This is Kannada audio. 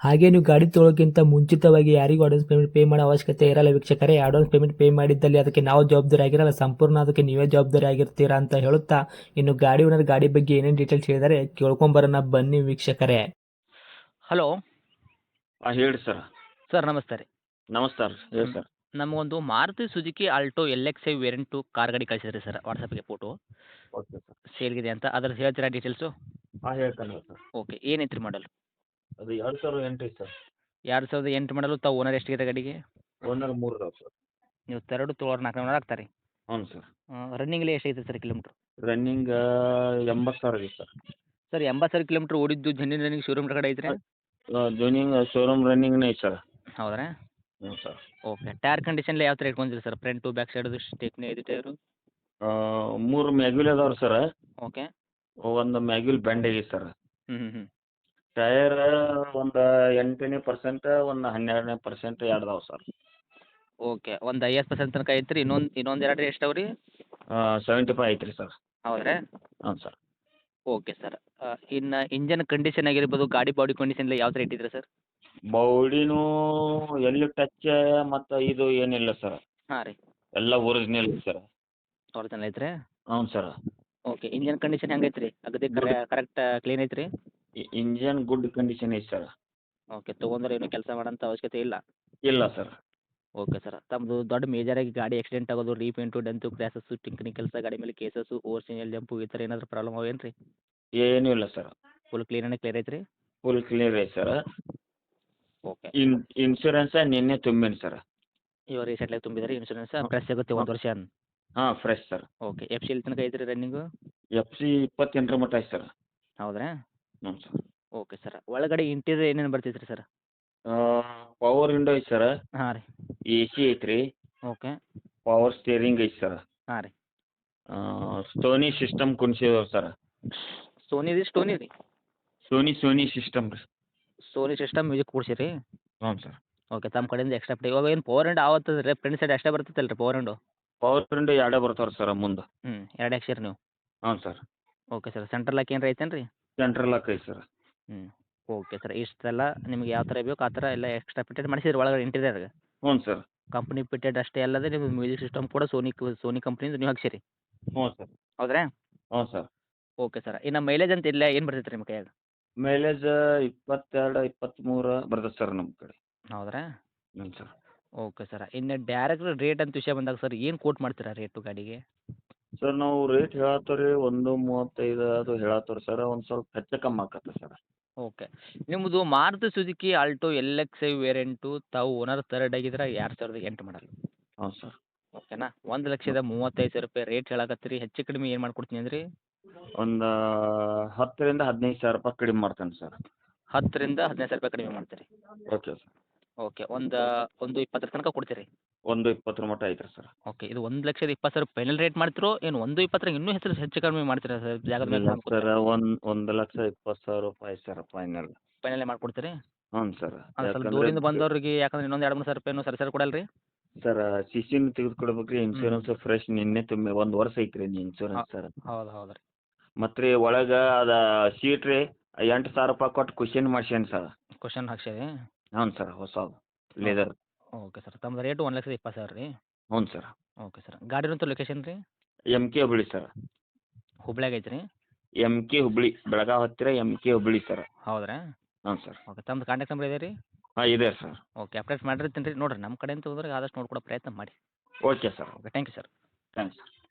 ಹಾಗೆ ನೀವು ಗಾಡಿ ತೊಳೋಕ್ಕಿಂತ ಮುಂಚಿತವಾಗಿ ಯಾರಿಗೂ ಅಡ್ವಾನ್ಸ್ ಪೇಮೆಂಟ್ ಪೇ ಮಾಡೋ ಅವಶ್ಯಕತೆ ಇರಲ್ಲ ವೀಕ್ಷಕರೇ. ಅಡ್ವಾನ್ಸ್ ಪೇಮೆಂಟ್ ಪೇ ಮಾಡಿದ್ದಲ್ಲಿ ಅದಕ್ಕೆ ನಾವು ಜವಾಬ್ದಾರಿ ಆಗಿರಲ್ಲ. ಸಂಪೂರ್ಣ ಅದಕ್ಕೆ ನೀವೇ ಜವಾಬ್ದಾರಿ ಆಗಿರ್ತೀರಾ ಅಂತ ಹೇಳುತ್ತಾ ಇನ್ನು ಗಾಡಿ ಓನರ್ ಗಾಡಿ ಬಗ್ಗೆ ಏನೇನು ಡೀಟೇಲ್ಸ್ ಹೇಳಿದರೆ ಕೇಳ್ಕೊಂಬರೋಣ ಬನ್ನಿ ವೀಕ್ಷಕರೇ. ಹಲೋ ಹಾಂ ಹೇಳಿ ಸರ್ ಸರ್ ನಮಸ್ತೆ ರೀ. ನಮಸ್ಕಾರ ಹೇಳಿ ಸರ್ ನಮಗೊಂದು Maruti Suzuki Alto L X I variant car ಗಾಡಿ ಕಳಿಸಿದ್ರಿ ಸರ್ ವಾಟ್ಸಪ್ಗೆ ಫೋಟೋ ಓಕೆ ಸರ್ ಸೇಲ್ಗಿದೆ ಅಂತ. ಅದ್ರ ಹೇಳ್ತೀರಾ ಡೀಟೇಲ್ಸು ಹಾಂ ಹೇಳ್ತಾನೆ ಸರ್ ಓಕೆ ಏನೈತ್ರಿ ಮಾಡಲ್ ಅದು ಎರಡು ಸಾವಿರದ ಎಂಟು ಸರ್. ಎರಡು ಸಾವಿರದ ಎಂಟು ಮಾಡಲು ತಾವು ಓನರ್ ಎಷ್ಟಿದೆ ಗಾಡಿಗೆ? ಓನರ್ ಮೂರು ಅದಾವೆ ಸರ್. ನೀವು ತೆರಡು ತೊಗೊಳೋರು ನಾಲ್ಕು ಓನರ್ ಆಗ್ತಾರೆ. ಹ್ಞೂ ಸರ್. ಎಷ್ಟು ಎಷ್ಟೈತೆ ಸರ್ ಕಿಲೋಮೀಟ್ರ್ ರನ್ನಿಂಗ್ ಎಂಬತ್ತು ಸಾವಿರ ಇದೆ ಸರ್. ಸರ್ ಎಂಬತ್ತು ಸಾವಿರ ಕಿಲೋಮೀಟ್ರ್ ಓಡಿದ್ದು ಜನ್ನಿನ ರನ್ನಿಂಗ್ ಶೋರೂಮ್ ಕಡೆ ಐತ್ರಿ? ಜೋನಿಂಗ್ ಶೋರೂಮ್ ರನ್ನಿಂಗ್ನೇ ಐತೆ ಸರ್. ಹೌದ್ರಾ? ಹ್ಞೂ ಸರ್. ಓಕೆ ಟೈರ್ ಕಂಡೀಷನ್ ಯಾವ ಥರ ಇಟ್ಕೊಂಡಿರಿ sir front back side stepney ಐದು ಟೈರು ಮೂರು ಮ್ಯಾಗ್ಯೂಲ್ ಅದಾವೆ ಸರ್. ಓಕೆ ಒಂದು ಮ್ಯಾಗ್ಯೂಲ್ ಬೆಂಡ್ ಆಗೈತೆ ಸರ್. ಹ್ಞೂ ಹ್ಞೂ ಟಯರ್ ಒಂದು ಎಂಟನೇ ಪರ್ಸೆಂಟ್ ಒಂದು ಹನ್ನೆರಡನೇ ಪರ್ಸೆಂಟ್ ಎರಡು ಅದಾವೆ ಸರ್. ಓಕೆ ಒಂದು ಐವತ್ತು ಪರ್ಸೆಂಟ್ ತನಕ ಐತ್ರಿ ಇನ್ನೊಂದು ಇನ್ನೊಂದು ಎರಡು ಎಷ್ಟು ಅವ ರೀ? ಸೆವೆಂಟಿ ಫೈವ್ ಐತ್ರಿ ರೀ ಸರ್. ಹೌದ್ರಾ? ಹ್ಞೂ ಸರ್. ಓಕೆ ಸರ್ ಇನ್ನು ಇಂಜನ್ ಕಂಡೀಷನ್ ಆಗಿರ್ಬೋದು ಗಾಡಿ ಬಾಡಿ ಕಂಡೀಷನ್ ಯಾವ ಥರ ಇಟ್ಟಿದ್ರಿ ಸರ್? ಬೌಡಿನೂ ಎಲ್ಲಿ ಟಚ್ ಮತ್ತು ಇದು ಏನಿಲ್ಲ ಸರ್. ಹಾಂ ರೀ. ಎಲ್ಲ ಒರಿಜಿನಲ್ ಸರ್. ಒರಿಜಿನಲ್ ಐತ್ರಿ? ಹ್ಞೂ ಸರ್. ಓಕೆ ಇಂಜನ್ ಕಂಡೀಷನ್ ಹೆಂಗೆ ಐತ್ರಿ ಅಗದಿ ಕರೆಕ್ಟ್ ಕ್ಲೀನ್ ಐತ್ರಿ? ಇಂಜನ್ ಗುಡ್ ಕಂಡೀಷನ್ ಐತೆ ಸರ್ ಓಕೆ ತಗೊಂಡ್ರೆ ಏನು ಕೆಲಸ ಮಾಡೋಂಥ ಅವಶ್ಯಕತೆ ಇಲ್ಲ? ಇಲ್ಲ ಸರ್ ಓಕೆ ಸರ್ ತಮ್ಮದು ದೊಡ್ಡ ಮೇಜರಾಗಿ ಗಾಡಿ ಆಕ್ಸಿಡೆಂಟ್ ಆಗೋದು ರೀಪೇಂಟು ಡೆಂತು ಕ್ರ್ಯಾಸಸ್ಸು ಟಿಂಕ್ನಿ ಕೆಲಸ ಗಾಡಿ ಮೇಲೆ ಕೇಸಸ್ಸು ಓವರ್ ಸಿಂಗಲ್ ಜಂಪು ಈ ಥರ ಏನಾದರೂ ಪ್ರಾಬ್ಲಮ್ ಅವೇನು ರೀ ಏನೂ ಇಲ್ಲ ಸರ್ ಫುಲ್ ಕ್ಲೀನ್ ಕ್ಲಿಯರ್ ಐತ್ರಿ? ಫುಲ್ ಕ್ಲಿಯರ್ ಐತೆ ಸರ್ ಓಕೆ ಇನ್ ಇನ್ಶೂರೆನ್ಸ್ ನಿನ್ನೆ ತುಂಬಿನಿ ಸರ್ ಇವಾಗ ರೀಸೆಂಟ್ಲಾಗಿ ತುಂಬಿದ್ರೆ ಇನ್ಶೂರೆನ್ಸ್ ಫ್ರೆಶ್ ಆಗುತ್ತೆ ಒಂದು ವರ್ಷ ಹಾಂ fresh sir okay F C L ತನಕ ಐತ್ರಿ ರನ್ನಿಂಗು ಎಫ್ ಸಿ ಇಪ್ಪತ್ತೆಂಟರ ಮಟ್ಟ ಐತೆ ಸರ್ ಹೌದ್ರಾ? ಹ್ಞೂ ಸರ್. Okay sir. ಒಳಗಡೆ ಇಂಟೀರಿಯರ್ ಏನೇನು ಬರ್ತೈತೆ ರೀ ಸರ್ ಪವರ್ ವಿಂಡೋ ಐತೆ ಸರ್. ಹಾಂ ರೀ. ಎ ಸಿ ಐತೆ ರೀ ಓಕೆ. ಪವರ್ ಸ್ಟೇರಿಂಗ್ ಐತೆ ಸರ್. ಹಾಂ ರೀ. ಸ್ಟೋನಿ ಸಿಸ್ಟಮ್ ಕುಣಿಸಿದವ್ರು ಸರ್. ಸೋನಿ ರೀ ಸ್ಟೋನಿ ರೀ ಸೋನಿ ಸೋನಿ ಸಿಸ್ಟಮ್ ರೀ. ಸೋನಿ ಸಿಸ್ಟಮ್ ಮ್ಯೂಸಿಕ್ ಕೊಡ್ಸಿರಿ? ಹ್ಞೂ ಸರ್. ಓಕೆ ತಮ್ಮ ಕಡೆಯಿಂದ ಎಕ್ಸ್ಟ್ರಾ ಪ್ಲೇ ಇವಾಗ ಏನು ಪವರ್ ಆ್ಯಂಡ್ ಆವತ್ತದ ರೀ? ಫ್ರೆಂಡ್ ಸೈಡ್ ಅಷ್ಟೇ ಬರ್ತೈತಲ್ಲ ರೀ ಪವರ್ ಆ್ಯಂಡು ಪವರ್ ವಿಂಡೋ ಎರಡೇ ಬರ್ತಾವೆ ಸರ್ ಮುಂದೆ. ಹ್ಞೂ ಎರಡು ಹಾಕ್ಸಿರಿ ನೀವು. ಹ್ಞೂ sir. Okay sir. Central lock ಏನು ಐತೇನು ರೀ ಸೆಂಟ್ರಲ್ ಲಾಕ್ ಐತೆ ಸರ್ ಹ್ಞೂ ಓಕೆ ಸರ್ ಇಷ್ಟೆಲ್ಲ ನಿಮ್ಗೆ ಯಾವ ಥರ ಬೇಕು ಆ ಥರ ಎಲ್ಲ ಎಕ್ಸ್ಟ್ರಾ ಫಿಟೆಡ್ ಮಾಡಿಸಿದ್ರೆ ಒಳಗಡೆ ಇಂಟೀರಿಯರ್ಗೆ ಹ್ಞೂ ಸರ್ ಕಂಪ್ನಿ ಫಿಟೆಡ್ ಅಷ್ಟೇ ಅಲ್ಲದೆ ನಿಮ್ಮ ಮ್ಯೂಸಿಕ್ ಸಿಸ್ಟಮ್ ಕೂಡ ಸೋನಿ ಸೋನಿ ಕಂಪ್ನಿಯಿಂದ ನೀವು ಹಾಕ್ಸಿರಿ. ಹ್ಞೂ ಸರ್ ಹೌದ್ರಾ? ಹ್ಞೂ ಸರ್ ಓಕೆ ಸರ್ ಇನ್ನು ಮೈಲೇಜ್ ಅಂತ ಇಲ್ಲ ಏನು ಬರ್ತೈತೆ ರೀ ನಿಮ್ಮ ಕೈಯಾಗ? ಮೈಲೇಜ್ ಇಪ್ಪತ್ತೆರಡು ಇಪ್ಪತ್ತ್ಮೂರು ಬರ್ತದೆ ಸರ್ ನಮ್ಮ ಕಡೆ. ಹೌದ್ರಾ? ಹ್ಞೂ ಸರ್ ಓಕೆ ಸರ್ ಇನ್ನು ಡೈರೆಕ್ಟ್ ರೇಟ್ ಅಂತ ವಿಷಯ ಬಂದಾಗ ಸರ್ ಏನು ಕೋಟ್ ಮಾಡ್ತೀರಾ ರೇಟು ಗಾಡಿಗೆ? ಸರ್ ನಾವು ರೇಟ್ ಹೇಳತ್ತೀವಿ ರೀ ಒಂದು ಮೂವತ್ತೈದು ಅದು ಹೇಳತ್ತೀವಿ ಸರ್ ಒಂದು ಸ್ವಲ್ಪ ಹೆಚ್ಚು ಕಮ್ಮಿ ಆಗತ್ತೆ ಸರ್ ಓಕೆ ನಿಮ್ಮದು Maruti Suzuki Alto L X I variant ತಾವು ಓನರ್ ತರ್ಡ್ ಆಗಿದ್ರೆ ಎರಡು ಸಾವಿರದ ಎಂಟು ಮಾಡಲ್ಲ ಹ್ಞೂ ಸರ್ ಓಕೆನಾ ಒಂದು ಲಕ್ಷದ ಮೂವತ್ತೈದು ಸಾವಿರ ರೂಪಾಯಿ ರೇಟ್ ಹೇಳಕತ್ತೀರಿ. ಹೆಚ್ಚು ಕಡಿಮೆ ಏನು ಮಾಡ್ಕೊಡ್ತೀನಿ ಅಂದ್ರಿ? ಒಂದು ಹತ್ತರಿಂದ ಹದಿನೈದು ಸಾವಿರ ರೂಪಾಯಿ ಕಡಿಮೆ ಮಾಡ್ತೇನೆ ಸರ್ ಹತ್ತರಿಂದ ಹದಿನೈದು ಸಾವಿರ ರೂಪಾಯಿ ಕಡಿಮೆ ಮಾಡ್ತೀರಿ. ಓಕೆ ಸರ್ ಓಕೆ ಒಂದು ಒಂದು ಇಪ್ಪತ್ತರ ತನಕ ಕೊಡ್ತೀರಿ? ಒಂದು ಇಪ್ಪತ್ತರ ಮಟ್ಟ ಐತ್ರಿ ಸರ್. ಓಕೆ ಇದು ಒಂದು ಲಕ್ಷದ ಇಪ್ಪತ್ತು ಸಾವಿರ ಫೈನಲ್ ರೇಟ್ ಮಾಡ್ತಿರೋ ಏನು ಒಂದು ಇಪ್ಪತ್ತರಾಗ ಇನ್ನೂ ಹೆಚ್ಚು ಹೆಚ್ಚು ಕಡಿಮೆ ಮಾಡ್ತೀರಾ ಸರ್ ಜಾಗದ ಮೇಲೆ ಸರ್ ಒಂದು ಒಂದು ಲಕ್ಷ ಇಪ್ಪತ್ತು ಸಾವಿರ ರೂಪಾಯಿ ಸರ್ ಫೈನಲ್ ಫೈನಲ್ ಮಾಡ್ಕೊಡ್ತೀರಿ? ಹ್ಞೂ ಸರ್ ಸ್ವಲ್ಪ ದೂರಿಂದ ಬಂದವ್ರಿಗೆ ಯಾಕಂದ್ರೆ ಇನ್ನೊಂದು ಎರಡು ಮೂರು ಸಾವಿರ ರೂಪಾಯಿ ಸರಿ ಸರಿ ಕೊಡಲ್ಲ ರೀ ಸರ್ ಸಿ ಸಿ ತೆಗೆದುಕೊಡ್ಬೇಕು ರೀ ಇನ್ಶೂರೆನ್ಸ್ ಫ್ರೆಶ್ ನಿನ್ನೆ ತುಂಬ ಒಂದು ವರ್ಷ ಐತ್ರಿ ಇನ್ಶೂರೆನ್ಸ್ ಸರ್. ಹೌದು ಹೌದು ರೀ ಮತ್ತು ರೀ ಒಳಗೆ ಅದು ಸೀಟ್ ರೀ ಎಂಟು ಸಾವಿರ ರೂಪಾಯಿ ಕೊಟ್ಟು ಕ್ವಶನ್ ಮಾಡ್ಸೇನಿ ಸರ್. ಕ್ವಶನ್ ಹಾಕ್ಸಿರಿ ಹ್ಞೂ ಸರ್ ಹೊಸದು ಲೇದರ್ ಓಕೆ ಸರ್ ತಮ್ಮದು ರೇಟು ಒಂದು ಲಕ್ಷದ ಇಪ್ಪತ್ತು ಸಾವಿರ ರೀ? ಹ್ಞೂ ಸರ್. ಓಕೆ ಸರ್ ಗಾಡಿನಂತೂ ಲೊಕೇಶನ್ ರೀ? M K Hubli sir. ಐತೆ ರೀ ಎಂ ಕೆ ಹುಬ್ಳಿ ಬೆಳಗಾವಿ ಹತ್ತಿರ ಎಂ ಕೆ ಹುಬ್ಳಿ ಸರ್. ಹೌದ್ರಾ? ಹ್ಞೂ ಸರ್. ಓಕೆ ತಮ್ಮದು ಕಾಂಟ್ಯಾಕ್ಟ್ ನಂಬರ್ ಇದೆ ರೀ? ಹಾಂ ಇದೆ ಸರ್. ಓಕೆ ಅಪ್ಡೇಟ್ ಮಾಡಿರ್ತೀನಿ ರೀ ನೋಡಿರಿ ನಮ್ಮ ಕಡೆಯಿಂದ ಹೋದ್ರೆ ಆದಷ್ಟು ನೋಡ್ಕೊಡೋ ಪ್ರಯತ್ನ ಮಾಡಿ. Okay sir. Okay thank you sir thanks